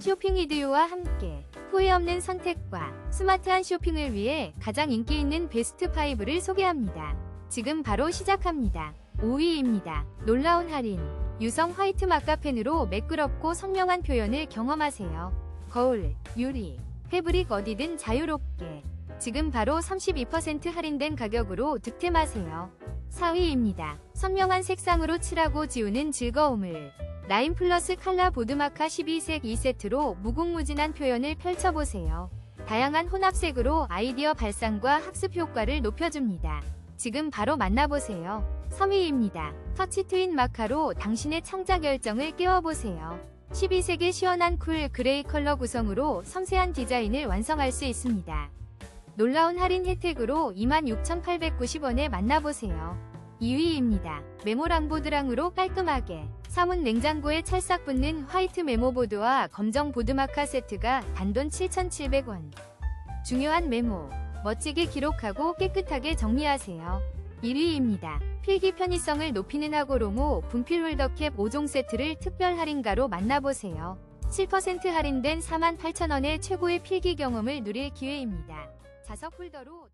쇼핑 이디오와 함께 후회 없는 선택과 스마트한 쇼핑을 위해 가장 인기 있는 베스트 5를 소개합니다. 지금 바로 시작합니다. 5위입니다. 놀라운 할인. 유성 화이트 마카펜으로 매끄럽고 선명한 표현을 경험하세요. 거울, 유리, 패브릭 어디든 자유롭게. 지금 바로 32% 할인된 가격으로 득템하세요. 4위입니다. 선명한 색상으로 칠하고 지우는 즐거움을. 라인 플러스 칼라 보드마카 12색 2세트로 무궁무진한 표현을 펼쳐보세요. 다양한 혼합색으로 아이디어 발상과 학습 효과를 높여줍니다. 지금 바로 만나보세요. 3위입니다. 터치 트윈 마카로 당신의 창작 열정을 깨워보세요. 12색의 시원한 쿨 그레이 컬러 구성으로 섬세한 디자인을 완성할 수 있습니다. 놀라운 할인 혜택으로 26,890원에 만나보세요. 2위입니다. 메모랑보드랑으로 깔끔하게 사문 냉장고에 찰싹 붙는 화이트 메모보드와 검정 보드마카 세트가 단돈 7,700원. 중요한 메모, 멋지게 기록하고 깨끗하게 정리하세요. 1위입니다. 필기 편의성을 높이는 하고로모 분필 홀더캡 5종 세트를 특별 할인가로 만나보세요. 7% 할인된 48,000원의 최고의 필기 경험을 누릴 기회입니다. 자석 홀더로